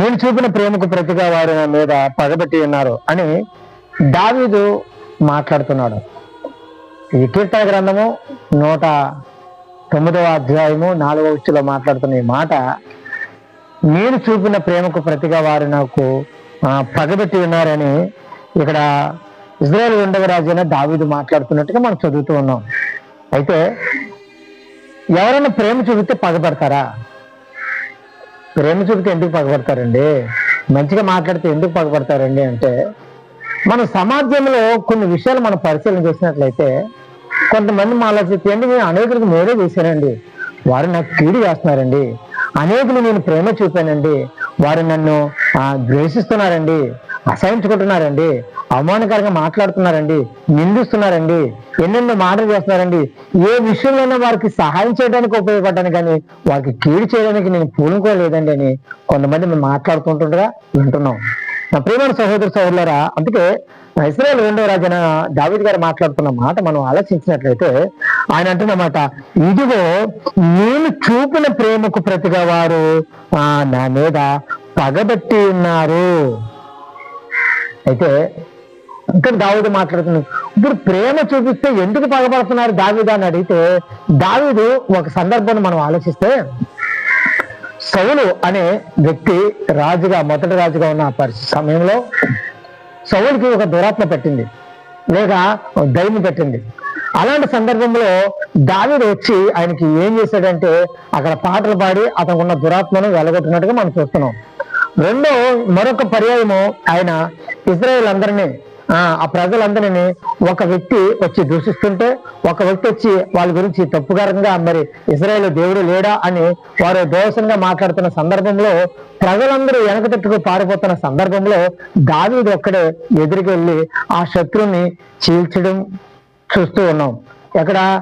నేను చూపిన ప్రేమకు ప్రతిగా వారి నా మీద పగబెట్టి ఉన్నారు అని దావీదు మాట్లాడుతున్నాడు. ఈ కీర్తన గ్రంథము నూట తొమ్మిదవ అధ్యాయము నాలుగవ ఉచ్చులో మాట్లాడుతున్న ఈ మాట నేను చూపిన ప్రేమకు ప్రతిగా వారు నాకు పగబెట్టి ఉన్నారని ఇక్కడ ఇజ్రాయెల్ ఉండవ రాజైన దావీదు మాట్లాడుతున్నట్టుగా మనం చదువుతూ ఉన్నాం. అయితే ఎవరైనా ప్రేమ చూపితే పగబడతారా? ప్రేమ చూపితే ఎందుకు పగబడతారండి? మంచిగా మాట్లాడితే ఎందుకు పగబడతారండి అంటే మన సమాజంలో కొన్ని విషయాలు మనం పరిశీలన చేసినట్లయితే కొంతమంది మా ఆలోచిస్తే నేను అనేకులకు మేలే చేశానండి. వారు నాకు కీడు చేస్తున్నారండి. అనేకులు నేను ప్రేమ చూపానండి. వారు నన్ను ద్వేషిస్తున్నారండి. అసహించుకుంటున్నారండి అవమానకరంగా మాట్లాడుతున్నారండి నిందిస్తున్నారండి ఎన్నెన్నో మాటలు చేస్తున్నారండి. ఏ విషయంలోనైనా వారికి సహాయం చేయడానికి ఉపయోగపడ్డాను కానీ వారికి కీడు చేయడానికి నేను పూనుకోలేదండి అని కొంతమంది మేము మాట్లాడుతుంటుండగా వింటున్నాం. నా ప్రియమైన సహోదరు సహోదరులారా అందుకే ఇస్రాయల్ రెండవ రాజన దావిద్ గారు మాట్లాడుతున్న మాట మనం ఆలోచించినట్లయితే ఆయన అంటున్నమాట ఇదిగో నేను చూపిన ప్రేమకు ప్రతిగా వారు ఆ, నా మీద పగబట్టి ఉన్నారు. అయితే ఇక్కడ దావీదు మాట్లాడుతున్నాడు. ఇప్పుడు ప్రేమ చూపిస్తే ఎందుకు పగబడుతున్నారు దావీదు అని అడిగితే దావీదు ఒక సందర్భాన్ని మనం ఆలోచిస్తే సౌలు అనే వ్యక్తి రాజుగా మొదటి రాజుగా ఉన్న సమయంలో సౌలుకి ఒక దురాత్మ పెట్టింది లేక దయ్యం పెట్టింది. అలాంటి సందర్భంలో దావిడు వచ్చి ఆయనకి ఏం చేశాడంటే అక్కడ పాటలు పాడి అతనికి ఉన్న దురాత్మను వెలగొట్టినట్టుగా మనం చూస్తున్నాం. రెండో మరొక పర్యాయము ఆయన ఇజ్రాయెల్ అందరినీ ఆ ప్రజలందరినీ ఒక వ్యక్తి వచ్చి దూషిస్తుంటే ఒక వ్యక్తి వచ్చి వాళ్ళ గురించి తప్పుగారంగా మరి ఇజ్రాయేల్ దేవుడు లేడా అని వారు దోషంగా మాట్లాడుతున్న సందర్భంలో ప్రజలందరూ వెనక తట్టుకు పారిపోతున్న సందర్భంలో దావీది ఒక్కడే ఎదురుకెళ్ళి ఆ శత్రువుని చీల్చడం చూస్తూ ఉన్నాం. ఎక్కడ?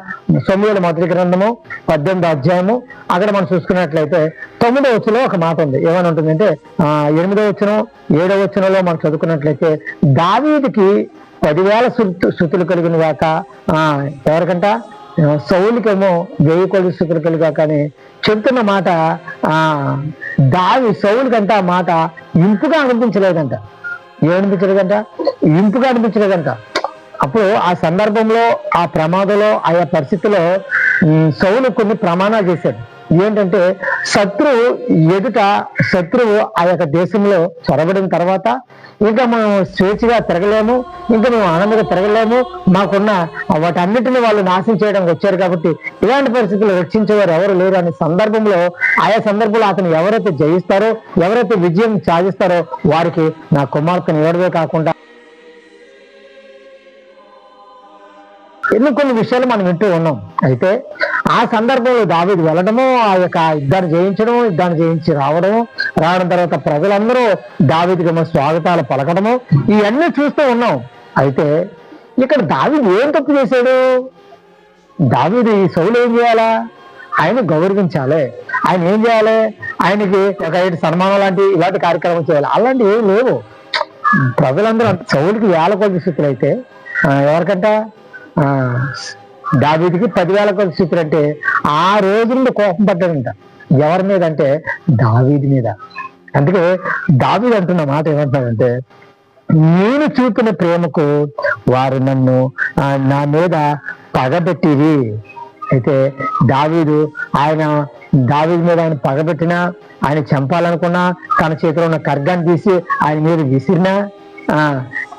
సొమ్మిది మొదటి గ్రంథము పద్దెనిమిది అధ్యాయము. అక్కడ మనం చూసుకున్నట్లయితే తొమ్మిదో వచ్చులో ఒక మాట ఉంది. ఏమని ఉంటుందంటే ఆ ఎనిమిదో వచ్చిన ఏడో వచ్చినలో మనం చదువుకున్నట్లయితే దావీదికి పదివేల శృతులు కలిగిన గాక ఆ ఎవరికంట? ఆ, సౌలుకేమో వెయ్యి కొద్ది శృతులు కలిగా కానీ చెప్తున్న మాట ఆ దావి సౌలుకంట మాట ఇంపుగా అనిపించలేదంట. ఏమనిపించలేదంట? ఇంపుగా అనిపించలేదంట. అప్పుడు ఆ సందర్భంలో ఆ ప్రమాదంలో ఆయా పరిస్థితిలో సౌలు కొన్ని ప్రమాణాలు చేశాడు. ఏంటంటే శత్రువు ఎదుట శత్రువు ఆ యొక్క దేశంలో చొరబడిన తర్వాత ఇంకా మనం స్వేచ్ఛగా తిరగలేము ఇంకా మేము ఆనందంగా తిరగలేము మాకున్న వాటన్నిటిని వాళ్ళు నాశనం చేయడానికి వచ్చారు కాబట్టి ఇలాంటి పరిస్థితులు రక్షించేవారు ఎవరు లేరు అనే సందర్భంలో ఆయా సందర్భంలో అతను ఎవరైతే జయిస్తారో ఎవరైతే విజయం సాధిస్తారో వారికి నా కుమార్తెను ఎవరిదో కాకుండా ఎన్నో కొన్ని విషయాలు మనం వింటూ ఉన్నాం. అయితే ఆ సందర్భంలో దావీదు వెళ్ళడము ఆ యొక్క యుద్ధాన్ని జయించడము యుద్ధాన్ని జయించి రావడం రావడం తర్వాత ప్రజలందరూ దావీదికి ఏమో స్వాగతాలు పలకడము ఇవన్నీ చూస్తూ ఉన్నాం. అయితే ఇక్కడ దావీది ఏం తప్పు చేశాడు? దావీది ఈ సౌలు ఏం చేయాలా? ఆయన గౌరవించాలి. ఆయన ఏం చేయాలి? ఆయనకి ఒక సన్మానం లాంటి ఇలాంటి కార్యక్రమం చేయాలి. అలాంటివి ఏం లేవు. ప్రజలందరూ అంత సౌలుకి వేల కొద్ది స్థితులు అయితే ఎవరికంటే ఎవరికంట? దావీదికి పదివేల కొద్ది స్థితులు అంటే ఆ రోజు నుండి కోపం పడ్డాడంట. ఎవరి మీద అంటే దావీది మీద. అందుకే దావీది అంటున్న మాట ఏమంటాడంటే నేను చూపిన ప్రేమకు వారు నన్ను నా మీద పగబెట్టిరి. అయితే దావీదు ఆయన దావీదు మీద ఆయన పగబెట్టినా ఆయన చంపాలనుకున్నా తన చేతిలో ఉన్న ఖర్గాన్ని తీసి ఆయన మీద విసిరినా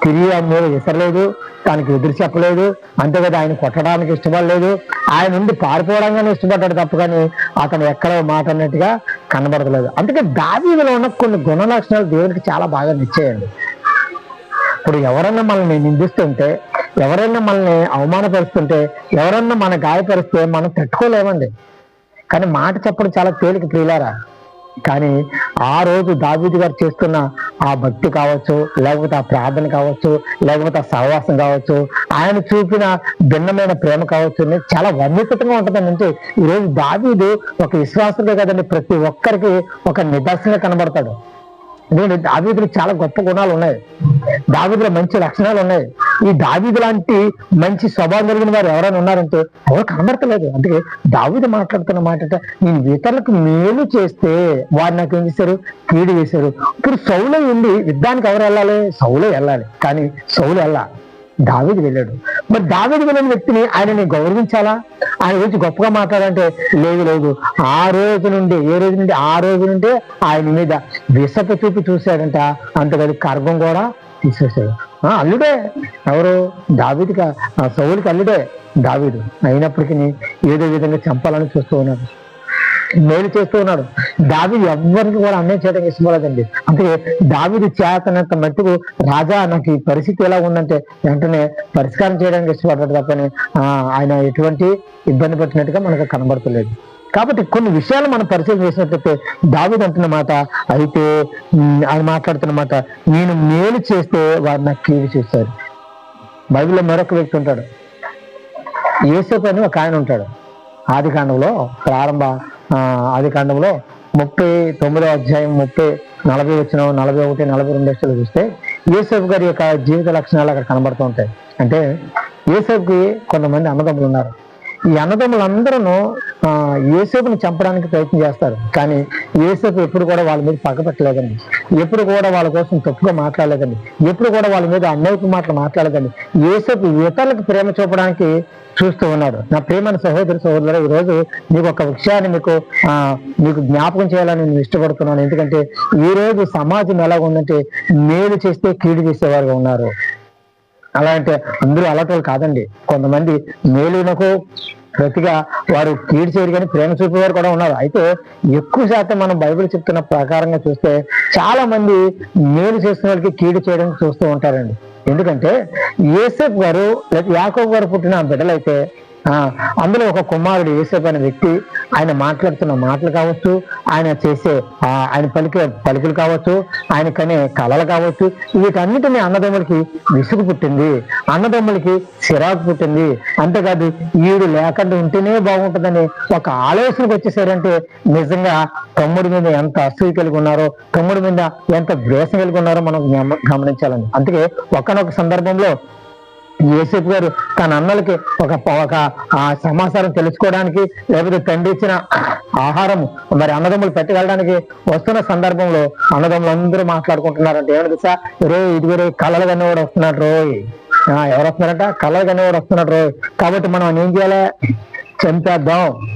తిరిగి మీద విసరలేదు తనకి ఎదురు చెప్పలేదు. అంతే కదా ఆయన కొట్టడానికి ఇష్టపడలేదు. ఆయన నుండి పారిపోవడంగానే ఇష్టపడ్డాడు తప్ప కానీ అతను ఎక్కడో మాట అన్నట్టుగా కనబడతలేదు. అందుకే దావీదులో ఉన్న కొన్ని గుణ లక్షణాలు దేవుడికి చాలా బాగా నిచ్చేయండి. ఇప్పుడు ఎవరన్నా మనల్ని నిందిస్తుంటే ఎవరైనా మనల్ని అవమానపరుస్తుంటే ఎవరన్నా మన గాయపరిస్తే మనం తట్టుకోలేమండి. కానీ మాట చెప్పడం చాలా తేలిక ప్రియులారా? కానీ ఆ రోజు దావీదు గారు చేస్తున్న ఆ భక్తి కావచ్చు లేకపోతే ఆ ప్రార్థన కావచ్చు లేకపోతే ఆ సహవాసం కావచ్చు ఆయన చూపిన భిన్నమైన ప్రేమ కావచ్చు అనేది చాలా వర్ణితంగా ఉంటుందని అంటే ఈరోజు దావీదు ఒక విశ్వాసమే కదండి ప్రతి ఒక్కరికి ఒక నిదర్శనంగా కనబడతాడు. ఎందుకంటే దావీదులు చాలా గొప్ప గుణాలు ఉన్నాయి. దావీదులో మంచి లక్షణాలు ఉన్నాయి. ఈ దావీదు లాంటి మంచి స్వభావం కలిగిన వారు ఎవరైనా ఉన్నారంటే ఎవరు కనబడతలేదు. అందుకే దావీదు మాట్లాడుతున్న మాట నేను ఇతరులకు మేలు చేస్తే వారు నాకు ఏం చేశారు? కీడు చేశారు ఇప్పుడు సౌలు ఉండి యుద్ధానికి ఎవరు వెళ్ళాలి? సౌలే వెళ్ళాలి. కానీ సౌలు వెళ్ళాలి. దావేది వెళ్ళాడు. మరి దావేది వెళ్ళిన వ్యక్తిని ఆయనని గౌరవించాలా? ఆయన గురించి గొప్పగా మాట్లాడంటే లేదు లేదు. ఆ రోజు నుండి ఏ రోజు నుండి ఆ రోజు నుండి ఆయన మీద విసప చూపి చూశాడంట. అంతకది గర్వం కూడా తీసేసాడు ఆ, అల్లుడే. ఎవరు? దావీదికి ఆ అల్లుడే దావీదు. అయినప్పటికీ ఏదో విధంగా చంపాలని చూస్తూ ఉన్నాడు. మేలు చేస్తూ ఉన్నాడు దావి ఎవ్వరికి కూడా అన్యాయం చేయడం ఇష్టపడదండి. అంటే దావిది చేతనంత మట్టుకు రాజా నాకు ఈ పరిస్థితి ఎలా ఉందంటే వెంటనే పరిష్కారం చేయడానికి ఇష్టపడ్డాడు తప్పని ఆయన ఎటువంటి ఇబ్బంది పట్టినట్టుగా మనకు కనబడతలేదు. కాబట్టి కొన్ని విషయాలు మనం పరిచయం చేసినట్లయితే దావిది అంటున్న మాట అయితే ఆయన మాట్లాడుతున్న మాట నేను మేలు చేస్తే వారు నాకు కీడు చేశారు బైబిల్లో మరొక వ్యక్తి ఉంటాడు. ఏసేపు అని ఒక ఆయన ఉంటాడు. ఆది కాండంలో ప్రారంభ ఆది కాండంలో ముప్పై తొమ్మిదో అధ్యాయం ముప్పై నలభై వచ్చిన నలభై ఒకటి నలభై రెండు లక్షలు చూస్తే యూసెఫ్ గారి యొక్క జీవిత లక్షణాలు అక్కడ కనబడుతూ ఉంటాయి. అంటే యూసెఫ్కి కొంతమంది అన్నదమ్ములు ఉన్నారు. ఈ అన్నదమ్ములందరూ ఏసేపుని చంపడానికి ప్రయత్నం చేస్తారు. కానీ ఏసేపు ఎప్పుడు కూడా వాళ్ళ మీద పక్కపెట్టలేదండి ఎప్పుడు కూడా వాళ్ళ కోసం తప్పుగా మాట్లాడలేదండి. ఎప్పుడు కూడా వాళ్ళ మీద అన్యాయపు మాటలు మాట్లాడలేదండి. ఏసేపు ఇతరులకు ప్రేమ చూపడానికి చూస్తూ ఉన్నాడు. నా ప్రేమైన సహోదరి సహోదరు ఈ రోజు మీకు ఒక విషయాన్ని మీకు మీకు జ్ఞాపకం చేయాలని నేను ఇష్టపడుతున్నాను. ఎందుకంటే ఈ రోజు సమాజం ఎలా ఉందంటే మేలు చేస్తే కీడు చేసేవారుగా ఉన్నారు. అలా అంటే అందరూ అలాంటి వాళ్ళు కాదండి. కొంతమంది మేలునకు ప్రతిగా వారు కీడు చేయరు కానీ ప్రేమ చూపేవారు కూడా ఉన్నారు. అయితే ఎక్కువ శాతం మనం బైబిల్ చెప్తున్న ప్రకారంగా చూస్తే చాలా మంది మేలు చేస్తున్న వాళ్ళకి కీడు చేయడం చూస్తూ ఉంటారండి. ఎందుకంటే ఏసెఫ్ గారు లేదా యాకోబు గారు పుట్టిన బిడ్డలైతే అందులో ఒక కుమారుడు యేసేపు అనే వ్యక్తి ఆయన మాట్లాడుతున్న మాటలు కావచ్చు ఆయన చేసే ఆయన పలికే పలుకులు కావచ్చు ఆయన కనే కళలు కావచ్చు వీటన్నిటిని అన్నదమ్ములకి విసుగు పుట్టింది. అన్నదమ్ములకి చిరాకు పుట్టింది. అంతేకాదు ఈడు లేకుండా ఉంటేనే బాగుంటుందని ఒక ఆలోచనకు వచ్చేసారంటే నిజంగా తమ్ముడి మీద ఎంత అసూయ కలిగి ఉన్నారో తమ్ముడి మీద ఎంత ద్వేషం కలిగి ఉన్నారో మనం గమ- గమనించాలండి. అందుకే ఒకనొక సందర్భంలో యేసేపు గారు తన అన్నలకి ఒక ఒక సమాచారం తెలుసుకోవడానికి లేకపోతే తండ్రి ఇచ్చిన ఆహారం మరి అన్నదమ్ములు పెట్టగలడానికి వస్తున్న సందర్భంలో అన్నదమ్ములు అందరూ మాట్లాడుకుంటున్నారంటే. ఏమని తెలుసా? రే ఇదిగో కళలు కన్నవాడు వస్తున్నాడు రోయ్. ఆ, ఎవరు వస్తున్నారంట? కళలు కన్నవాడు వస్తున్నాడు రోయ్. కాబట్టి మనం ఏం చేయాలి? చంపేద్దాం.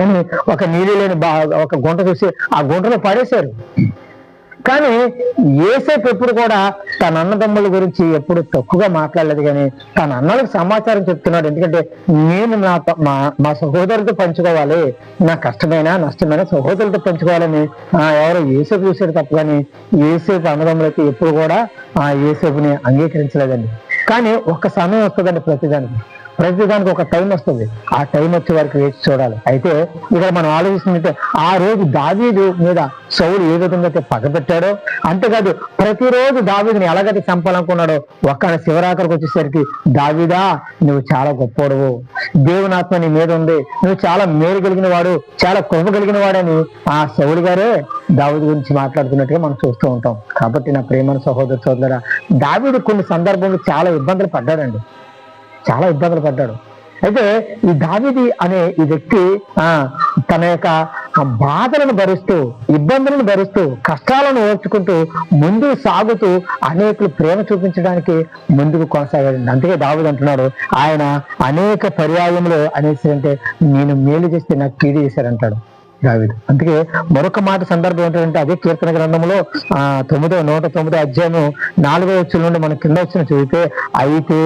అని ఒక నీళ్ళు లేని బా ఒక గుంట చూసి ఆ గుంటలో పడేశారు. కానీ ఏసేపు ఎప్పుడు కూడా తన అన్నదమ్ముల గురించి ఎప్పుడు తక్కువగా మాట్లాడలేదు కానీ తన అన్నలకు సమాచారం చెప్తున్నాడు. ఎందుకంటే నేను నా మా మా సహోదరులతో పంచుకోవాలి. నా కష్టమైన నష్టమైన సహోదరులతో పంచుకోవాలని ఆ, ఎవరో ఏసేపు చూసాడు తప్ప కానీ ఏసేపు అన్నదమ్ములకి ఎప్పుడు కూడా ఆ ఏసేపుని అంగీకరించలేదండి. కానీ ఒక సమయం వస్తుందండి ప్రతిదానికి. ప్రతిదానికి ఒక టైం వస్తుంది. ఆ టైం వచ్చే వరకు వేచి చూడాలి. అయితే ఇక్కడ మనం ఆలోచిస్తుంటే ఆ రోజు దావీదు మీద సౌలు ఏ విధంగా అయితే పగబెట్టాడో అంతేకాదు ప్రతిరోజు దావీదుని ఎలాగైతే చంపాలనుకున్నాడో ఒక్క శివరాకరికి వచ్చేసరికి దావీదా నువ్వు చాలా గొప్పోడువు. దేవునాత్మ నీ మీద ఉంది. నువ్వు చాలా మేలు కలిగిన వాడు చాలా కృప కలిగిన వాడని ఆ సౌలు గారే దావీదు గురించి మాట్లాడుతున్నట్టుగా మనం చూస్తూ ఉంటాం. కాబట్టి నా ప్రేమను సహోదర సోదర దావీదు కొన్ని సందర్భంలో చాలా ఇబ్బందులు పడ్డాడండి. చాలా ఇబ్బందులు పడ్డాడు. అయితే ఈ దావిది అనే ఈ వ్యక్తి ఆ తన యొక్క బాధలను భరిస్తూ ఇబ్బందులను భరిస్తూ కష్టాలను ఓర్చుకుంటూ ముందుకు సాగుతూ అనేకులు ప్రేమ చూపించడానికి ముందుకు కొనసాగాడు అందుకే దావుడు అంటున్నాడు ఆయన అనేక పర్యాయములు అనేసి అంటే నేను మేలు చేస్తే నాకు కీడు చేశారంటాడు. దావిదు. అందుకే మరొక మాట సందర్భం ఏంటంటే అదే కీర్తన గ్రంథంలో ఆ తొమ్మిదో నూట తొమ్మిదో అధ్యాయం నాలుగో వచ్చిన నుండి మనం కింద వచ్చిన చూస్తే అయితే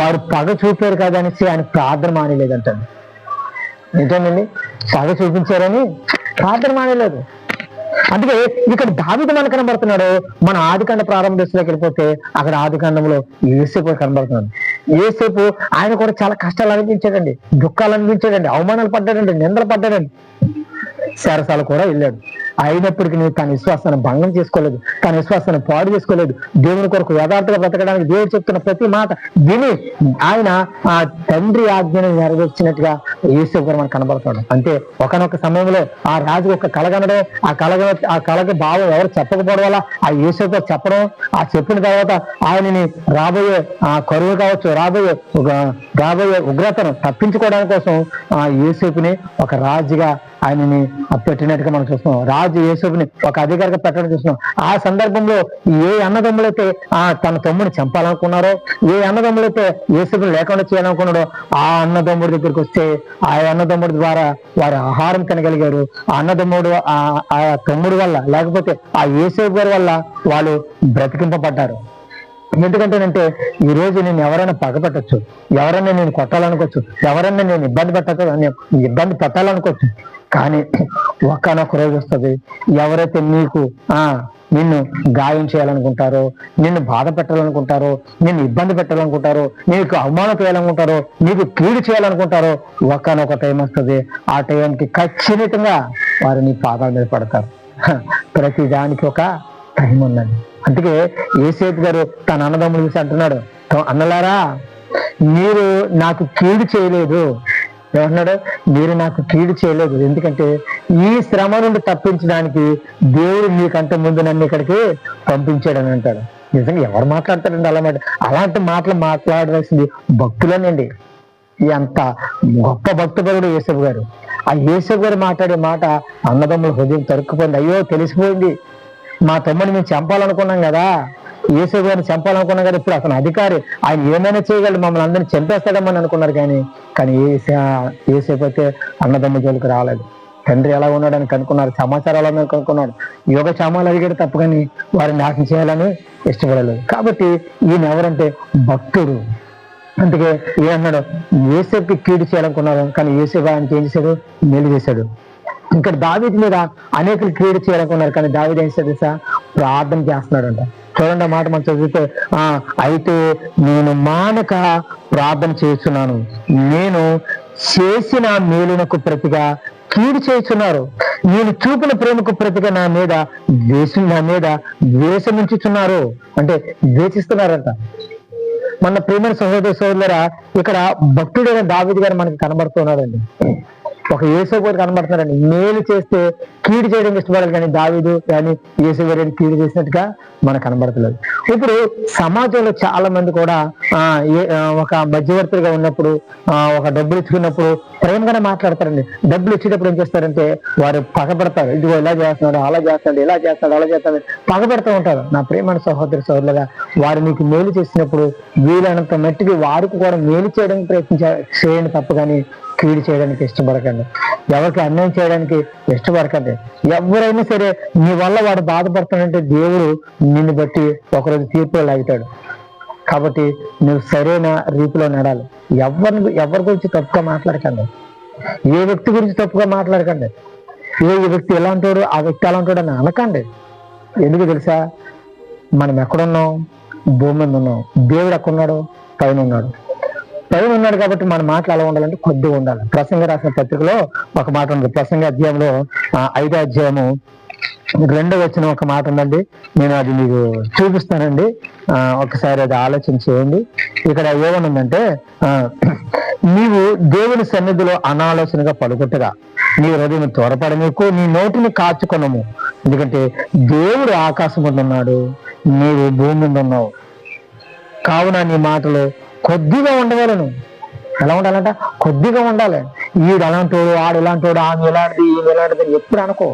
వారు పగ చూపారు కదా అనేసి ఆయన ప్రార్థన మానేలేదంటాడు ఏంటండి పగ చూపించారని ప్రార్థన మానేలేదు అందుకే ఇక్కడ దావిద మన కనబడుతున్నాడు. మన ఆదికాండ ప్రారంభ దశలోకి వెళ్ళిపోతే అక్కడ ఆదికాండంలో ఏసేపు కనబడుతున్నాడు. ఏసేపు ఆయన కూడా చాలా కష్టాలు అనిపించాడండి దుఃఖాలు అనిపించాడండి అవమానాలు పడ్డాడండి. నిందలు పడ్డాడండి. సరసాలు కూడా వెళ్ళాడు. అయినప్పటికీ నువ్వు తన విశ్వాసాన్ని భంగం చేసుకోలేదు తన విశ్వాసాన్ని పాడు చేసుకోలేదు. దేవుని కొరకు యథార్థగా బ్రతకడానికి దేవుడు చెప్తున్న ప్రతి మాట విని ఆయన ఆ తండ్రి ఆజ్ఞను నెరవేర్చినట్టుగా యేసు గారు మనకు కనబడతాడు అంటే ఒకనొక సమయంలో ఆ రాజు ఒక కలగనడం ఆ కలగ ఆ కలగ భావం ఎవరు చెప్పకపోవడం వల్ల ఆ యేసు గారు చెప్పడం ఆ చెప్పిన తర్వాత ఆయనని రాబోయే ఆ కరువు కావచ్చు రాబోయే ఒక రాబోయే ఉగ్రతను తప్పించుకోవడానికి కోసం ఆ యేసేపుని ఒక రాజుగా ఆయనని పెట్టినట్టుగా మనం చూస్తున్నాం. రాజు యేసుని ఒక అధికారిగా పెట్టడం చూస్తున్నాం. ఆ సందర్భంలో ఏ అన్నదమ్ములైతే ఆ తన తమ్ముడిని చంపాలనుకున్నారో ఏ అన్నదమ్ములైతే యేసుని లేకుండా చేయాలనుకున్నాడో ఆ అన్నదమ్ముడి దగ్గరికి వస్తే ఆ అన్నదమ్ముడి ద్వారా వారు ఆహారం తినగలిగారు. ఆ అన్నదమ్ముడు ఆ తమ్ముడు వల్ల లేకపోతే ఆ ఏసేపు గారి వల్ల వాళ్ళు బ్రతికింపబడ్డారు. ఎందుకంటేనంటే ఈ రోజు నేను ఎవరైనా పగపెట్టచ్చు ఎవరైనా నేను కొట్టాలనుకోవచ్చు ఎవరైనా నేను ఇబ్బంది పెట్టచ్చు ఇబ్బంది పెట్టాలనుకోవచ్చు కానీ ఒకనొక రోజు వస్తుంది. ఎవరైతే నీకు ఆ నిన్ను గాయం చేయాలనుకుంటారో నిన్ను బాధ పెట్టాలనుకుంటారో నిన్ను ఇబ్బంది పెట్టాలనుకుంటారో నీకు అవమానం చేయాలనుకుంటారో నీకు కీడు చేయాలనుకుంటారో ఒకనొక టైం వస్తుంది. ఆ టైంకి ఖచ్చితంగా వారు నీ పాదాల మీద పడతారు. ప్రతి దానికి ఒక టైం ఉన్నది. అందుకే ఏసేపు గారు తన అన్నదమ్ములు చూసి అంటున్నాడు అన్నలారా మీరు నాకు కీడు చేయలేదు. ఏమంటున్నాడు మీరు నాకు కీడు చేయలేదు. ఎందుకంటే ఈ శ్రమ నుండి తప్పించడానికి దేవుడు మీకంటే ముందు నన్ను ఇక్కడికి పంపించాడని అంటాడు. నిజంగా ఎవరు మాట్లాడతారండి అలా మాట? అలాంటి మాటలు మాట్లాడవలసింది భక్తులేనండి. ఎంత గొప్ప భక్తుడు యేసబు గారు. ఆ యేసబు గారు మాట్లాడే మాట అన్నదమ్ముల హృదయం తరుక్కుపోయింది. అయ్యో తెలిసిపోయింది. మా తమ్ముడిని మేము చంపాలనుకున్నాం కదా. యేసబు గారిని చంపాలనుకున్నా కానీ ఇప్పుడు అతను అధికారి. ఆయన ఏమైనా చేయగలడు మమ్మల్ని అందరినీ చంపేస్తాడమని అనుకున్నారు కానీ కానీ ఏసేపు అయితే అన్నదమ్మ జోలికి రాలేదు. తండ్రి ఎలా ఉన్నాడని కనుక్కున్నారు సమాచారాలు ఎలా కనుక్కున్నాడు యోగ క్షమాలు అడిగాడు తప్ప కానీ వారిని నాశనం చేయాలని ఇష్టపడలేదు. కాబట్టి ఈయన ఎవరంటే భక్తుడు. అందుకే ఏమన్నాడు ఏసేపుకి కీడు చేయాలనుకున్నారు కానీ ఏసేపు ఆయనకి ఏం చేశాడు? మేలు చేశాడు. ఇక్కడ దావీది మీద అనేకులు క్రీడ చేయాలనుకున్నారు కానీ దావీదు ఏం చేశాడు ప్రార్థన ప్రార్థన చేస్తున్నాడంట. చూడండి మాట మనం చదివితే అయితే నేను మానక ప్రార్థన చేస్తున్నాను. నేను చేసిన మేలునకు ప్రతిగా కీడు చేస్తున్నారు. నేను చూపిన ప్రేమకు ప్రతిగా నా మీద ద్వేషం నా మీద ద్వేషం ఉంచుతున్నారు. అంటే ద్వేషిస్తున్నారంట. మన ప్రేమ సహోదర సోదరు ఇక్కడ భక్తుడైన దావిది గారు మనకి కనబడుతున్నాడండి. ఒక యేసు గారు కనబడుతున్నారండి మేలు చేస్తే కీడు చేయడం ఇష్టపడాలి కానీ దావీదు కానీ యేసు గారు కీడు చేసినట్టుగా మనకు కనబడతలేదు. ఇప్పుడు సమాజంలో చాలా మంది కూడా ఆ ఒక మధ్యవర్తిగా ఉన్నప్పుడు ఆ ఒక డబ్బులు ఇచ్చుకున్నప్పుడు ప్రేమగానే మాట్లాడతారండి. డబ్బులు ఇచ్చేటప్పుడు ఏం చేస్తారంటే వారు పగబడతారు. ఇదిగో ఇలా చేస్తున్నాడు అలా చేస్తాడు ఇలా చేస్తాడు అలా చేస్తాడు పగబడుతూ ఉంటారు. నా ప్రేమైన సహోదరి సహోదరులుగా వారు నీకు మేలు చేసినప్పుడు వీలైనంత మట్టికి వారికి కూడా మేలు చేయడానికి ప్రయత్నించ చేయండి తప్ప కానీ కీడు చేయడానికి ఇష్టపడకండి. ఎవరికి అన్యాయం చేయడానికి ఇష్టపడకండి. ఎవరైనా సరే నీ వల్ల వాడు బాధపడుతాడంటే దేవుడు నిన్ను బట్టి ఒకరోజు తీర్పు లాగుతాడు. కాబట్టి నువ్వు సరైన రీతిలో నడాలి ఎవరిని ఎవరి గురించి తప్పుగా మాట్లాడకండి. ఏ వ్యక్తి గురించి తప్పుగా మాట్లాడకండి. ఏ వ్యక్తి ఎలా ఉంటాడు ఆ వ్యక్తి ఎలా ఉంటాడు అని అనకండి. ఎందుకు తెలుసా? మనం ఎక్కడున్నాం? భూమి మీద ఉన్నాం. దేవుడు ఎక్కడున్నాడు? పైన ఉన్నాడు. పైన ఉన్నాడు కాబట్టి మన మాటలు అలా ఉండాలంటే కొద్దిగా ఉండాలి. ప్రసంగ రాసిన పత్రికలో ఒక మాట ఉంది. ప్రసంగ అధ్యాయంలో ఆ, ఐదో అధ్యాయము రెండో వచ్చిన ఒక మాట ఉందండి. నేను అది మీకు చూపిస్తానండి. ఆ, ఒకసారి అది ఆలోచన చేయండి. ఇక్కడ ఏమనుందంటే ఆ, నీవు దేవుని సన్నిధిలో అనాలోచనగా పలుకుట్టుగా నీ హృదయం త్వరపడనీకు నీ నోటిని కాచుకొనము. ఎందుకంటే దేవుడు ఆకాశం మీద ఉన్నాడు నీవు భూమి మీద ఉన్నావు కావున నీ మాటలు కొద్దిగా ఉండగలను ఎలా ఉండాలంట కొద్దిగా ఉండాలి. ఈడు అలాంటోడు ఆడు ఇలాంటోడు ఆమె ఇలాంటిది ఈమె ఎలాంటిది ఎప్పుడు అనుకో.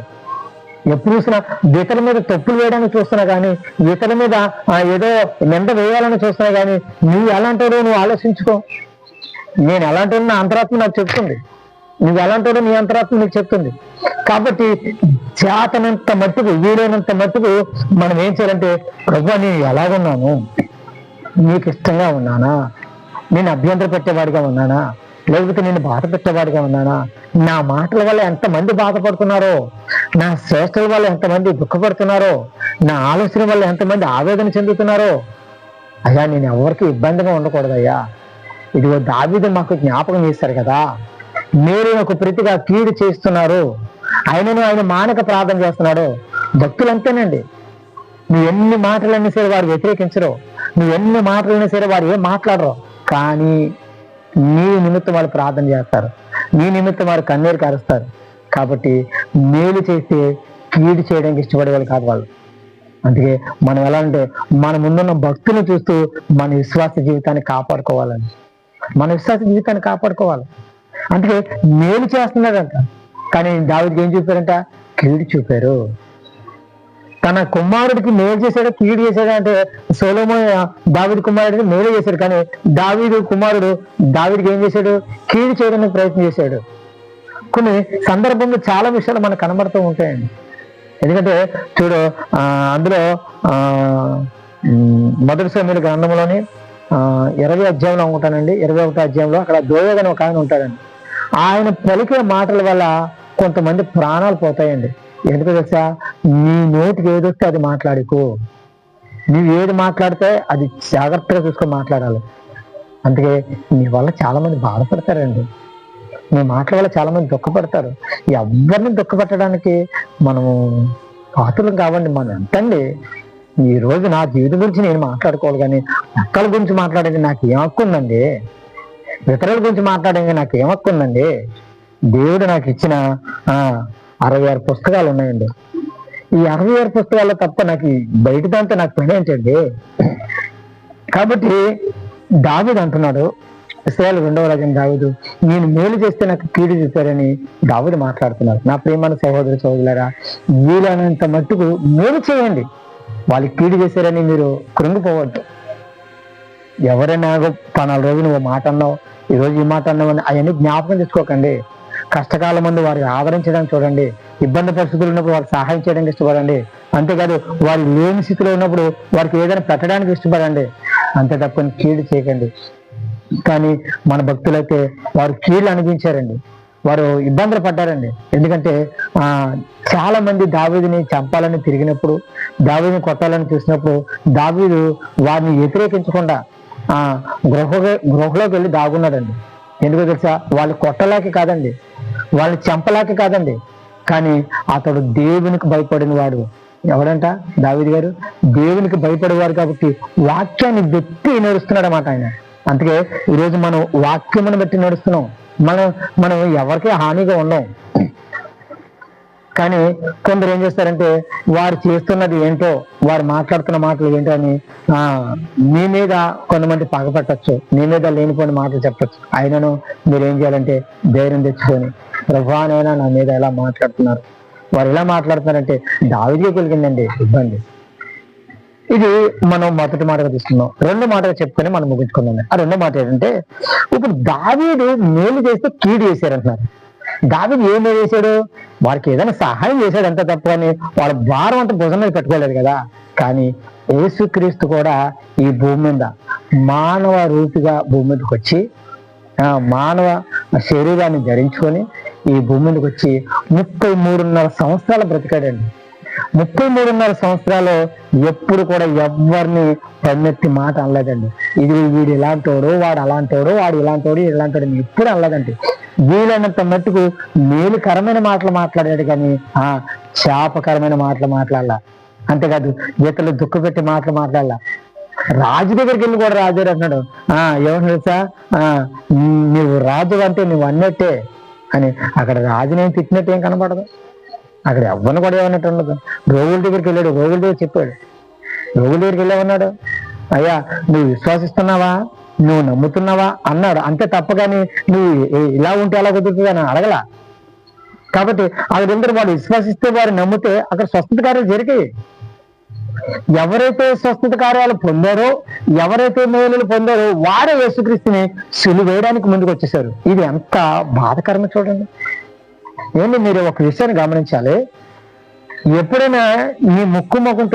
ఎప్పుడు చూసినా ఇతరుల మీద తప్పులు వేయడానికి చూస్తున్నా కానీ ఇతరుల మీద ఏదో నింద వేయాలని చూస్తున్నా కానీ నువ్వు ఎలాంటోడో నువ్వు ఆలోచించుకో. నేను ఎలాంటి నా అంతరాత్మ నాకు చెప్తుంది. నువ్వు ఎలాంటోడో నీ అంతరాత్మ నీకు చెప్తుంది. కాబట్టి చేతనంత మట్టుకు వీలైనంత మట్టుకు మనం ఏం చేయాలంటే ప్రభు నేను ఎలాగున్నాను? నీకు ఇష్టంగా ఉన్నానా? నేను అభ్యంతర పెట్టేవాడిగా ఉన్నానా? లేకపోతే నేను బాధ పెట్టేవాడిగా ఉన్నానా? నా మాటల వల్ల ఎంతమంది బాధపడుతున్నారో? నా శ్రేష్టల వల్ల ఎంతమంది దుఃఖపడుతున్నారో? నా ఆలోచన వల్ల ఎంతమంది ఆవేదన చెందుతున్నారో? అయ్యా నేను ఎవరికి ఇబ్బందిగా ఉండకూడదయ్యా. ఇదిగో దావీదు మాకు జ్ఞాపకం చేశారు కదా. మీరు నాకు ప్రతిగా కీడు చేస్తున్నారు. ఆయనను ఆయన మానక ప్రార్థన చేస్తున్నాడు. భక్తులు అంతేనండి నువ్వు ఎన్ని మాటలన్నీ సరే వారు వ్యతిరేకించరు. నువ్వు ఎన్ని మాటలైనా సరే వారు ఏం మాట్లాడరు. కానీ నీ నిమిత్తం వాళ్ళు ప్రార్థన చేస్తారు. నీ నిమిత్తం వారు కన్నీరు కరుస్తారు. కాబట్టి మేలు చేస్తే కీడు చేయడానికి ఇష్టపడే వాళ్ళు కాదు వాళ్ళు. అందుకే మనం ఎలా అంటే మన ముందున్న భక్తులను చూస్తూ మన విశ్వాస జీవితాన్ని కాపాడుకోవాలని మన విశ్వాస జీవితాన్ని కాపాడుకోవాలి. అందుకే మేలు చేస్తున్నాడంట కానీ దావిడికి ఏం చూపారంట కీడు చూపారు. తన కుమారుడికి మేలు చేశాడు కీడు చేశాడు అంటే సోలోమో దావిడి కుమారుడికి మేలు చేశాడు. కానీ దావీదు కుమారుడు దావిడికి ఏం చేశాడు? కీడు చేయడానికి ప్రయత్నం చేశాడు. కొన్ని సందర్భంలో చాలా విషయాలు మనకు కనబడుతూ ఉంటాయండి. ఎందుకంటే చూడు అందులో మొదటి సమయంలో గ్రంథంలోని ఇరవై అధ్యాయంలో ఉంటానండి. ఇరవై ఒకటో అధ్యాయంలో అక్కడ దోయగని ఒక ఆయన ఉంటాడండి. ఆయన పలికే మాటల వల్ల కొంతమంది ప్రాణాలు పోతాయండి. ఎందుకు తెలుసా? నీ నోటికి ఏదొస్తే అది మాట్లాడుకో. నువ్వు ఏది మాట్లాడితే అది జాగ్రత్తగా చూసుకొని మాట్లాడాలి. అందుకే నీ వల్ల చాలా మంది బాధపడతారండి. నీ మాటల వల్ల చాలా మంది దుఃఖపడతారు. ఎవరిని దుఃఖపెట్టడానికి మనము పాత్రలు కావండి. మనం ఎంతండి? ఈ రోజు నా జీవితం గురించి నేను మాట్లాడుకోవాలి కానీ ఒక్కల గురించి మాట్లాడేది నాకు ఏం హక్కు ఉందండి? ఇతరుల గురించి మాట్లాడేది నాకు ఏం హక్కు ఉందండి? దేవుడు నాకు ఇచ్చిన ఆ అరవై ఆరు పుస్తకాలు ఉన్నాయండి. ఈ అరవై ఆరు పుస్తకాల్లో తప్ప నాకు బయట దాంతో నాకు పని ఏంటండి? కాబట్టి దావిది అంటున్నాడు. ఇస్రాయల్ రెండవ రాజ్యం దావిదు నేను మేలు చేస్తే నాకు కీడు చూపారని దావిదు మాట్లాడుతున్నారు నా ప్రేమన సహోదరు సహోదరులారా వీలైనంత మట్టుకు మేలు చేయండి. వాళ్ళు కీడు చేశారని మీరు కృంగిపోవద్దు. ఎవరైనా పనాలు రోజు నువ్వు మాట అన్నావు ఈ రోజు ఈ మాట అన్నావు అని అవన్నీ జ్ఞాపకం తెచ్చుకోకండి కష్టకాలం ముందు వారికి ఆదరించడానికి చూడండి. ఇబ్బంది పరిస్థితులు ఉన్నప్పుడు వారికి సహాయం చేయడానికి ఇష్టపడండి. అంతేకాదు వారు లేని స్థితిలో ఉన్నప్పుడు వారికి ఏదైనా పెట్టడానికి ఇష్టపడండి. అంతే తప్పని కీడు చేయకండి. కానీ మన భక్తులైతే వారు కీళ్ళు అనిపించారండి వారు ఇబ్బందులు పడ్డారండి. ఎందుకంటే చాలా మంది దావీదుని చంపాలని తిరిగినప్పుడు దావీదుని కొట్టాలని చూసినప్పుడు దావీదు వారిని వ్యతిరేకించకుండా గృహ గృహలోకి వెళ్ళి దాగున్నాడండి. ఎందుకో తెలుసా? వాళ్ళు కొట్టలేక కాదండి. వాళ్ళు చంపలేక కాదండి. కానీ అతడు దేవునికి భయపడిన వాడు. ఎవడంట? దావిది గారు. దేవునికి భయపడేవారు కాబట్టి వాక్యాన్ని వ్యక్తి నడుస్తున్నాడు అన్నమాట ఆయన. అందుకే ఈరోజు మనం వాక్యమును బట్టి నడుస్తున్నాం. మనం మనం ఎవరికీ హానిగా ఉండం కానీ కొందరు ఏం చేస్తారంటే వారు చేస్తున్నది ఏంటో వారు మాట్లాడుతున్న మాటలు ఏంటో అని ఆ మీ మీద కొంతమంది పగపట్టచ్చు మీ మీద లేనిపోని మాటలు చెప్పచ్చు. అయినను మీరు ఏం చేయాలంటే ధైర్యం తెచ్చుకొని ప్రభానైనా నా మీద ఎలా మాట్లాడుతున్నారు? వారు ఎలా మాట్లాడుతున్నారంటే దావిదే కలిగిందండి ఇబ్బంది. ఇది మనం మొదటి మాటగా తీసుకున్నాం రెండు మాటగా చెప్పుకొని మనం ముగించుకుందాం. ఆ రెండో మాట ఏంటంటే ఇప్పుడు దావీడు మేలు చేస్తే కీడు చేశారంటున్నారు. దావీదు ఏం చేశాడు వారికి ఏదైనా సహాయం చేశాడు అంత తప్ప కానీ వాళ్ళ భారం అంత భుజం మీద పెట్టుకోలేదు కదా. కానీ యేసుక్రీస్తు కూడా ఈ భూమి మీద మానవ రూపిగా భూమి మీదకి వచ్చి ఆ మానవ శరీరాన్ని ధరించుకొని ఈ భూమి మీదకి వచ్చి ముప్పై మూడున్నర సంవత్సరాలు బ్రతికాడండి. ముప్పై మూడున్నర సంవత్సరాలు ఎప్పుడు కూడా ఎవరిని పన్నెత్తి మాట అనలేదండి. ఇది వీడు ఇలాంటోడు వాడు అలాంటోడు వాడు ఇలాంటోడు ఇలాంటోడు ఎప్పుడు అనలేదండి. వీలైనంత మట్టుకు మేలుకరమైన మాటలు మాట్లాడాడు కానీ ఆ శాపకరమైన మాటలు మాట్లాడాల. అంతేకాదు ఇతరులు దుఃఖపెట్టి మాటలు మాట్లాడాల. రాజు దగ్గరికి వెళ్ళి కూడా రాజు అంటున్నాడు ఆ ఎవరు తెలుసా? ఆ నువ్వు రాజు అంటే నువ్వు అన్నట్టే అని. అక్కడ రాజునేం తిట్టినట్టు ఏం కనపడదు. అక్కడ ఎవరిని కూడా ఏమన్నట్టు ఉండదు. రోగుల దగ్గరికి వెళ్ళాడు రోగుల దగ్గర చెప్పాడు. రోగుల దగ్గరికి వెళ్ళామన్నాడు అయ్యా నువ్వు విశ్వాసిస్తున్నావా? నువ్వు నమ్ముతున్నావా? అన్నాడు. అంతే తప్ప కానీ నువ్వు ఇలా ఉంటే ఎలా కుదురుతుంది అని అడగల. కాబట్టి అక్కడ వాళ్ళు విశ్వసిస్తే వారు నమ్మితే అక్కడ స్వస్థత కార్యాలు జరిగాయి. ఎవరైతే స్వస్థత కార్యాలు పొందారో ఎవరైతే మేలులు పొందారో వారే యేసుక్రీస్తుని సిలువేయడానికి ముందుకు వచ్చేసారు ఇది ఎంత బాధకరమో చూడండి. ఏంటి మీరు ఒక విషయాన్ని గమనించాలి. ఎప్పుడైనా మీ ముక్కు ముఖం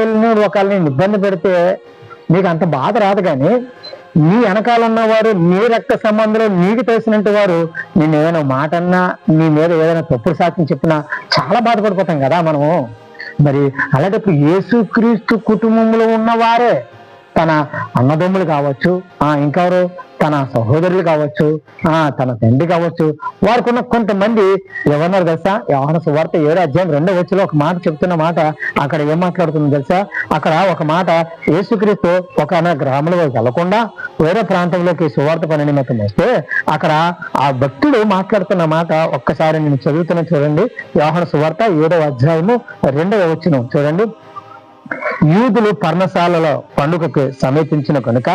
ఒకళ్ళని ఇబ్బంది పెడితే మీకు అంత బాధ రాదు కానీ నీ వెనకాల ఉన్నవారు నీ రక్త సంబంధంలో నీకు తెలిసినట్టు వారు నేను ఏదైనా మాట అన్నా నీ మీద ఏదైనా తప్పుడు సాక్ష్యం చెప్పినా చాలా బాధపడిపోతాం కదా మనము. మరి అలాంటప్పుడు యేసుక్రీస్తు కుటుంబంలో ఉన్నవారే తన అన్నదమ్ములు కావచ్చు ఆ ఇంకెవరు? తన సహోదరులు కావచ్చు ఆ తన తండ్రి కావచ్చు వారికి ఉన్న కొంతమంది ఎవరన్నారు తెలుసా? యోహన సువార్త ఏడు అధ్యాయం రెండో వచ్చిలో ఒక మాట చెప్తున్న మాట అక్కడ ఏం మాట్లాడుతుంది తెలుసా? అక్కడ ఒక మాట యేసుక్రీస్తు ఒక గ్రామంలో వెళ్ళకుండా వేరే ప్రాంతంలోకి సువార్త పని నిమిత్తం వస్తే అక్కడ ఆ భక్తుడు మాట్లాడుతున్న మాట ఒక్కసారి నేను చదువుతున్న చూడండి. వ్యవహార సువార్త ఏడవ అధ్యాయము రెండవ వచ్చిన చూడండి. యూదులు పర్ణశాలలో పండుగకు సమీపించిన కనుక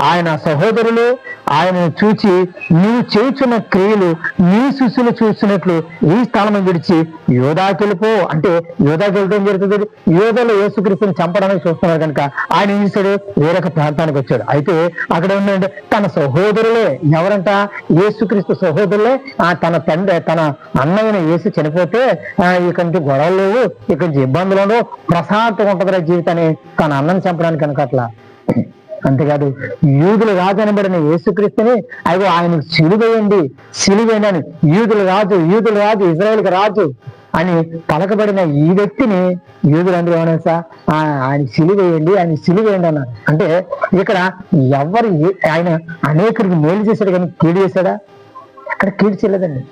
ఆయన సహోదరులు ఆయనను చూచి నీవు చేస్తున్న క్రియలు నీ శిష్యులు చూసినట్లు ఈ స్థలం విడిచి యోధాకెళ్ళిపో అంటే యోధాకెళ్ళడం జరుగుతుంది. యోధలో యేసుక్రీస్తుని చంపడానికి చూస్తున్నారు కనుక ఆయన ఏం చేశాడు? వేరొక ప్రాంతానికి వచ్చాడు. అయితే అక్కడ ఉందంటే తన సహోదరులే ఎవరంట? యేసుక్రీస్తు సహోదరులే. ఆ తన తండ్రి తన అన్నయ్యన వేసి చనిపోతే ఆ, నుంచి గొడవలు లేవు ఇక్కడి నుంచి ఇబ్బందులు ఉండవు ప్రశాంతంగా ఉంటుందిరా జీవితాన్ని. తన అన్నని చంపడానికి కనుక అట్లా అంతేకాదు యూదుల రాజు అనబడిన యేసుక్రీస్తుని అయ్యో ఆయన సిలువేయండి సిలువేయండి అని యూదుల రాజు యూదుల రాజు ఇజ్రాయెల్కి రాజు అని పలకబడిన ఈ వ్యక్తిని యూదులు అందరూ ఏమన్నా ఆయన సిలువేయండి ఆయన సిలువేయండి అన్న అంటే ఇక్కడ ఎవరు ఆయన అనేకుడికి మేలు చేశాడు కానీ కీడు చేశాడా? అక్కడ కీడు చేయలేదండి.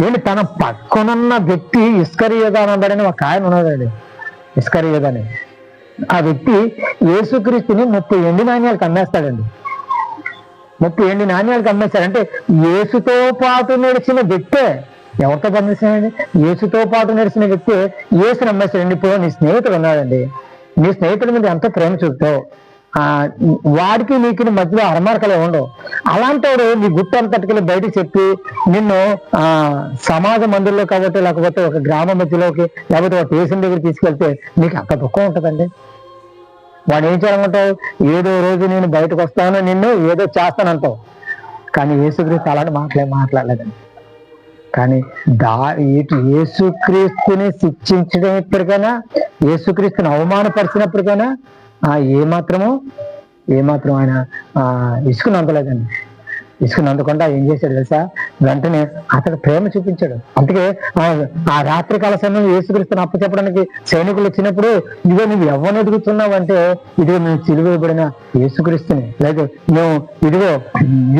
నేను తన పక్కనున్న వ్యక్తి ఇస్కరియోదానబడని ఒక ఆయన ఉన్నాడండి. ఇస్కరియోదని ఆ వ్యక్తి యేసుక్రీస్తుని ముప్పై ఎండి నాణ్యాలకు అమ్మేస్తాడండి. ముప్పై ఎండి నాణ్యాలకు అమ్మేస్తాడంటే యేసుతో పాటు నడిచిన వ్యక్తే ఎవరితో పనిచేసాడండి యేసుతో పాటు నడిచిన వ్యక్తి యేసుని అమ్మేస్తాడండి. ఇప్పుడు నీ స్నేహితుడు ఉన్నాడండి. నీ స్నేహితుడి మీద ఎంతో ప్రేమ చూపుతావు? ఆ వాడికి నీకు మధ్యలో అరమార్కలు ఉండవు. అలాంటోడు నీ గుట్టాన్ని తట్టుకెళ్ళి బయటకు చెప్పి నిన్ను ఆ సమాజ మందిరంలో కాబట్టి లేకపోతే ఒక గ్రామ మధ్యలోకి లేకపోతే ఒక దేశం దగ్గర తీసుకెళ్తే నీకు అంత దుఃఖం ఉంటుందండి. వాడు ఏం చేయాలనుకుంటావు ఏదో రోజు నేను బయటకు వస్తాను నిన్ను ఏదో చేస్తానంటావు కానీ యేసుక్రీస్తు అలాంటి మాట్లాడే మాట్లాడలేదండి. కానీ దా యేసుక్రీస్తుని శిక్షించడం ఎప్పటికైనా యేసుక్రీస్తుని అవమానపరిచినప్పటికైనా ఆ ఏమాత్రము ఏమాత్రం ఆయన ఆ ఇసుకుని అందలేదండి ఇసుకుని అందకుండా ఏం చేశాడు తెలుసా? వెంటనే అతడు ప్రేమ చూపించాడు. అందుకే ఆ- ఆ రాత్రికాల సమయంలో యేసుక్రీస్తుని అప్పచెప్పడానికి సైనికులు వచ్చినప్పుడు ఇదిగో నువ్వు ఎవరిని ఎదుగుతున్నావు అంటే ఇదిగో నువ్వు చిలువేయబడిన యేసుక్రీస్తుని. లేదు నువ్వు ఇదిగో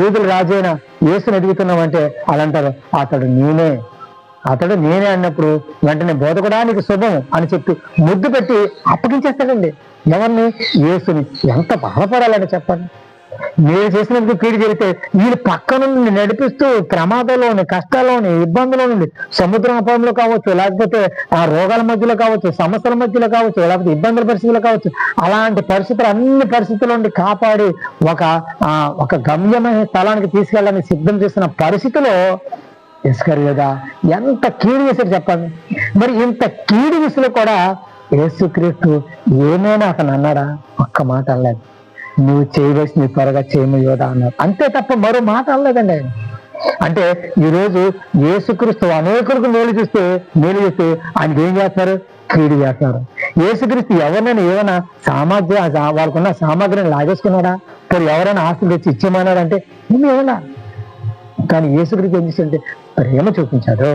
యూదుల రాజైన యేసుని ఎదుగుతున్నావు అంటే అలా అంటారు అతడు నేనే. అతడు నేనే అన్నప్పుడు వెంటనే బోధకడానికి శుభం అని చెప్పి ముద్దు పెట్టి అప్పగించేస్తాడండి. ఎవరిని? యేసుని. ఎంత బాధపడాలని చెప్పండి మీరు చేసినందుకు కీడు జరిగితే వీళ్ళు పక్క నుండి నడిపిస్తూ ప్రమాదంలోని కష్టాల్లోని ఇబ్బందుల నుండి సముద్రం అపాయంలో కావచ్చు లేకపోతే ఆ రోగాల మధ్యలో కావచ్చు సమస్యల మధ్యలో కావచ్చు లేకపోతే ఇబ్బందుల పరిస్థితులు కావచ్చు అలాంటి పరిస్థితులు అన్ని పరిస్థితుల నుండి కాపాడి ఒక ఆ, ఒక గమ్యమైన స్థలానికి తీసుకెళ్ళడానికి సిద్ధం చేసిన పరిస్థితిలో ఇస్కర్యోదా ఎంత కీడు చేశాడు చెప్పండి. మరి ఇంత కీడు విసులు కూడా యేసుక్రీస్తు ఏమైనా అతను అన్నాడా? ఒక్క మాట అనలేదు. నువ్వు చేయవలసింది త్వరగా చేయము యోధా అన్నారు. అంతే తప్ప మరో మాట అనలేదండి ఆయన. అంటే ఈరోజు యేసుక్రీస్తు అనేకులకు మేలు చూస్తే మేలు చేస్తే ఆయన ఏం చేస్తారు? క్రీడ చేస్తారు. యేసుక్రీస్తు ఎవరినైనా ఏమైనా సామాగ్రి వాళ్ళకున్న సామాగ్రిని లాగేసుకున్నాడా? మరి ఎవరైనా ఆస్తులు తెచ్చి ఇచ్చేమన్నాడంటే ఏమన్నా కానీ యేసుక్రీస్తు ఏం చేశాడంటే ప్రేమ చూపించాడు.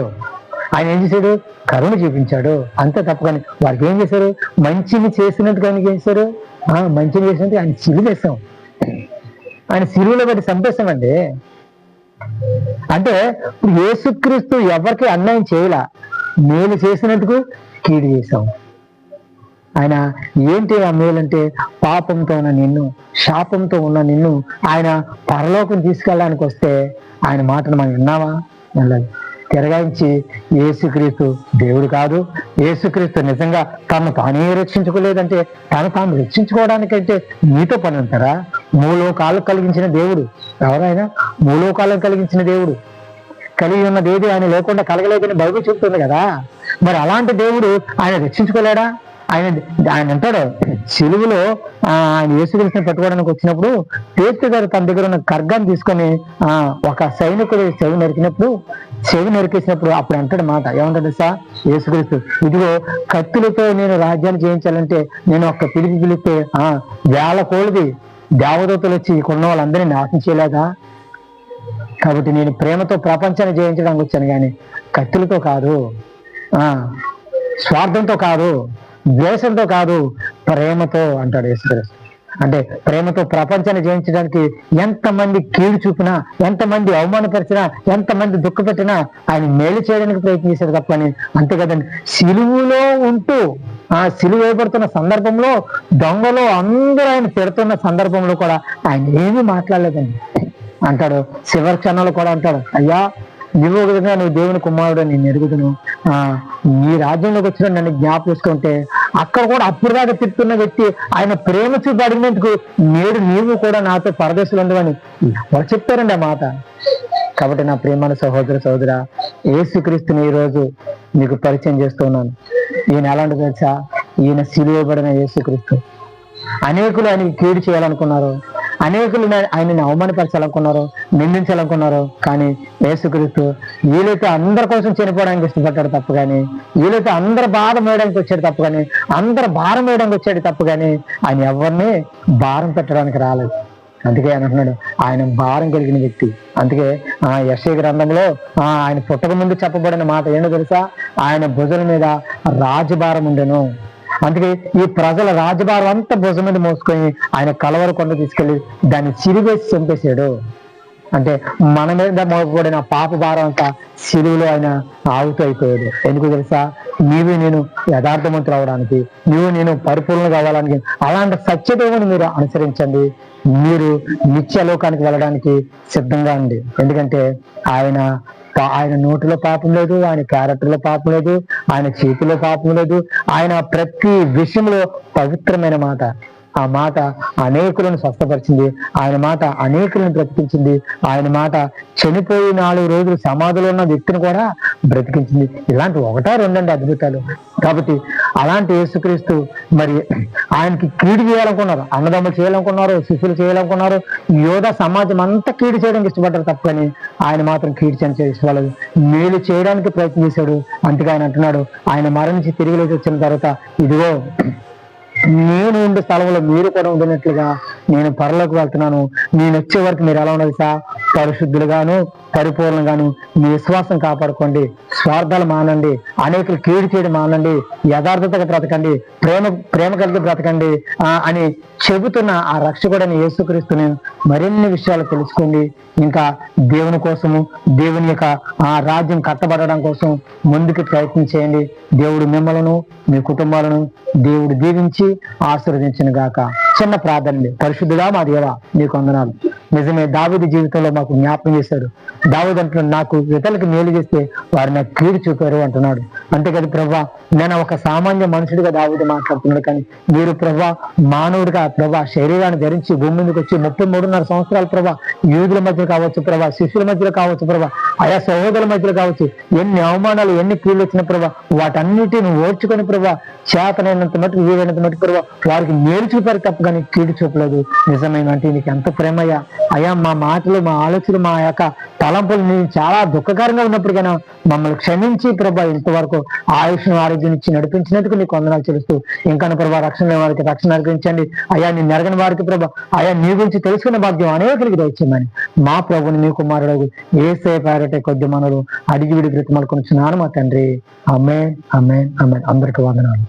ఆయన ఏం చేశాడు? కరుణ చూపించాడు. అంతే తప్ప కానీ వారికి ఏం చేశారు? మంచిని చేసినట్టు కానీ ఏం చేశారు? ఆ, మంచిని చేసినట్టు ఆయన సిలువ వేసాం. ఆయన సిలువలో పెట్టి చంపేస్తామండి అంటే ఇప్పుడు యేసుక్రీస్తు ఎవరికి అన్యాయం చేయలా? మేలు చేసినందుకు కీడు చేశాం. ఆయన ఏంటి ఆ మేలంటే పాపంతో ఉన్న నిన్ను శాపంతో ఉన్న నిన్ను ఆయన పరలోకం తీసుకెళ్ళడానికి వస్తే ఆయన మాటను మనం విన్నావా వెళ్ళదు తిరగాయించి ఏసుక్రీస్తు దేవుడు కాదు. ఏసుక్రీస్తు నిజంగా తను తానే రక్షించుకోలేదంటే తను తాను రక్షించుకోవడానికంటే మీతో పని అంటారా మూలోకాలు కలిగించిన దేవుడు. ఎవరైనా మూలోకాలను కలిగించిన దేవుడు. కలిగి ఉన్నది ఏది? ఆయన లేకుండా కలగలేదని బైబిల్ చెప్తుంది కదా. మరి అలాంటి దేవుడు ఆయన రక్షించుకోలేడా? ఆయన ఆయన అంటాడు చెలువులో ఆయన యేసుక్రీస్తుని పట్టుకోవడానికి వచ్చినప్పుడు పేర్తి గారు తన దగ్గర ఉన్న ఖర్గాన్ని తీసుకొని ఒక సైనికుడు చెవి నరికినప్పుడు చెవి నరికేసినప్పుడు అప్పుడు అంటాడు మాట. ఏమంటాడు సార్ యేసుక్రీస్తు ఇదిగో కత్తులతో నేను రాజ్యాన్ని జయించాలంటే నేను ఒక్క పిలిపి పిలిస్తే ఆ వేల కోడిది దేవదూతలు వచ్చి కొన్న వాళ్ళందరినీ నాశనం చేయలేదా? కాబట్టి నేను ప్రేమతో ప్రపంచాన్ని జయించడానికి వచ్చాను కానీ కత్తులతో కాదు ఆ స్వార్థంతో కాదు ద్వేషంతో కాదు ప్రేమతో అంటాడు యేసుక్రీస్తు. అంటే ప్రేమతో ప్రపంచాన్ని జయించడానికి ఎంతమంది కీడు చూపినా ఎంతమంది అవమానపరిచినా ఎంతమంది దుఃఖపెట్టినా ఆయన మేలు చేయడానికి ప్రయత్నించారు తప్ప తప్పని. అంతే కదండి సిలువులో ఉంటూ ఆ సిలువ వేయబడుతున్న సందర్భంలో దొంగలో అందరూ ఆయన పెడుతున్న సందర్భంలో కూడా ఆయన ఏమీ మాట్లాడలేదండి. అంటాడు చివరి క్షణంలో కూడా అంటాడు అయ్యా నువ్వు ఒక విధంగా నువ్వు దేవుని కుమారుడు నేను ఎరుగుదును. ఆ నీ రాజ్యంలోకి వచ్చిన నన్ను జ్ఞాపకం చేసుకుంటే అక్కడ కూడా అప్పుడు దాకా తిప్పుతున్న వ్యక్తి ఆయన ప్రేమ చూపి అడిగినందుకు నేడు నీవు కూడా నాతో పరదేశులు ఉండవని ఎవరు చెప్పారండి ఆ మాట. కాబట్టి నా ప్రేమను సహోదర సహోదర ఏసుక్రీస్తుని ఈ రోజు మీకు పరిచయం చేస్తున్నాను. ఈయన ఎలాంటి తెలుసా? ఈయన సిలువబడిన ఏసుక్రీస్తు అనేకులు ఆయనకి కీడు చేయాలనుకున్నారు. అనేకులు ఆయనని అవమానపరచాలనుకున్నారు నిందించాలనుకున్నారు కానీ యేసుక్రీస్తు వీలైతే అందరి కోసం చనిపోవడానికి ఇష్టపడ్డాడు తప్పు కానీ వీలైతే అందరి భారం వేయడానికి వచ్చాడు తప్పు కానీ అందరి భారం వేయడానికి వచ్చాడు తప్పు కానీ ఆయన ఎవరిని భారం పెట్టడానికి రాలేదు. అందుకే ఆయన అంటున్నాడు ఆయన భారం కలిగిన వ్యక్తి. అందుకే ఆ యశ గ్రంథంలో ఆ ఆయన పుట్టక ముందు చెప్పబడిన మాట ఏంటో తెలుసా? ఆయన భుజల మీద రాజభారం ఉండెను. అందుకే ఈ ప్రజల రాజభారం అంతా భుజం మీద మోసుకొని ఆయన కలవర కొండ తీసుకెళ్ళి దాన్ని చిరివేసి చంపేశాడు. అంటే మన మీద మోపబడిన పాప భారం అంతా సిలువలో ఆయన ఆగుతూ అయిపోయాడు. ఎందుకు తెలుసా? నీవు నేను యథార్థవంతులు అవడానికి నీవు నేను పరిపూర్ణ కావడానికి అలాంటి సత్యదేవుని మీరు అనుసరించండి. మీరు నిత్యలోకానికి వెళ్ళడానికి సిద్ధంగా ఉంది ఎందుకంటే ఆయన ఆయన నోటిలో పాపం లేదు ఆయన క్యారెక్టర్లో పాపం లేదు ఆయన చేతిలో పాపం లేదు. ఆయన ప్రతి విషయంలో పవిత్రమైన మాట. ఆ మాట అనేకులను స్వస్థపరిచింది. ఆయన మాట అనేకులను బ్రతికించింది. ఆయన మాట చనిపోయి నాలుగు రోజులు సమాధిలో ఉన్న వ్యక్తిని కూడా బ్రతికించింది. ఇలాంటి ఒకటా రెండండి అద్భుతాలు. కాబట్టి అలాంటి యేసుక్రీస్తు మరి ఆయనకి కీడు చేయాలనుకున్నారు. అన్నదమ్ములు చేయాలనుకున్నారు శిష్యులు చేయాలనుకున్నారు. యోధ సమాజం అంతా కీడు చేయడానికి ఇష్టపడ్డారు తప్ప కానీ ఆయన మాత్రం కీడు చేయడానికి ఇష్టపడలేదు. మేలు చేయడానికి ప్రయత్నం చేశాడు. అందుకే ఆయన అంటున్నాడు ఆయన మరణించి తిరిగి లేచి వచ్చిన తర్వాత ఇదిగో నేను ఉండే స్థలంలో మీరు కూడా ఉండినట్లుగా నేను పరలోకి వెళ్తున్నాను. నేను వచ్చే వరకు మీరు ఎలా ఉండాలి సార్? పరిశుద్ధులుగాను పరిపూర్ణంగాను మీ విశ్వాసం కాపాడుకోండి స్వార్థాలు మానండి అనేకులు కీడు చేయడం మానండి యథార్థతగా బ్రతకండి ప్రేమ ప్రేమ కలిగి బ్రతకండి ఆ, అని చెబుతున్న ఆ రక్షకుడని యేసుక్రీస్తుని మరిన్ని విషయాలు తెలుసుకోండి ఇంకా దేవుని కోసము దేవుని యొక్క ఆ రాజ్యం కట్టబడడం కోసం ముందుకు ప్రయత్నం చేయండి. దేవుడు మిమ్మలను మీ కుటుంబాలను దేవుడు దీవించి ఆశీర్వదించిన గాక. చిన్న ప్రార్థనలు. పరిశుద్ధుడా మా దేవ నీకు వందనాలు. నిజమే దావిది జీవితంలో మాకు జ్ఞాపకం చేశాడు. దావిది అంటున్నాడు నాకు ఇతరులకు మేలు చేస్తే వారు నాకు కీడు చూపారు అంటున్నాడు. అంతేకాదు ప్రభా నేను ఒక సామాన్య మనుషుడిగా దావిది మాట్లాడుతున్నాడు కానీ మీరు ప్రభా మానవుడిగా ప్రభా శరీరాన్ని ధరించి భూమి మీదకి వచ్చి ముప్పై మూడున్నర సంవత్సరాలు ప్రభా యూదుల మధ్య కావచ్చు ప్రభా శిష్యుల మధ్యలో కావచ్చు ప్రభా ఆయా సహోదరుల మధ్యలో కావచ్చు ఎన్ని అవమానాలు ఎన్ని కీళ్ళు వచ్చిన ప్రభా వాటన్నిటిని ఓర్చుకొని ప్రభా చేతనైనంత మటుకు వీలైనంత మటుకు ప్రభా వారికి మేలు చూపారు తప్ప కానీ కీడు చూపలేదు. నిజమైన అంటే నీకు ఎంత ప్రేమయ్యా? అయ్యా మా మాటలు మా ఆలోచనలు మా యొక్క తలంపులు నేను చాలా దుఃఖకరంగా ఉన్నప్పటికైనా మమ్మల్ని క్షమించి ప్రభా ఇంతవరకు ఆయుష్ ఆరోగ్యం ఇచ్చి నడిపించినందుకు నీకు వందనాలు చెల్లిస్తూ ఇంకా ప్రభా రక్షణ వారికి రక్షణ అనుగ్రహించండి అయ్యా నీ నెరగని వారికి ప్రభా అయ్యా నీ గురించి తెలుసుకున్న భాగ్యం అనేకరికి దయచేయమని మా ప్రభుని నీ కుమారుడు ఏసే పేరటే కొద్ది మనలు అడిగి విడిగి బ్రతిమలుకొని మా తండ్రి. అమ్మే అమ్మే అమ్మే అందరికి వందనాలు.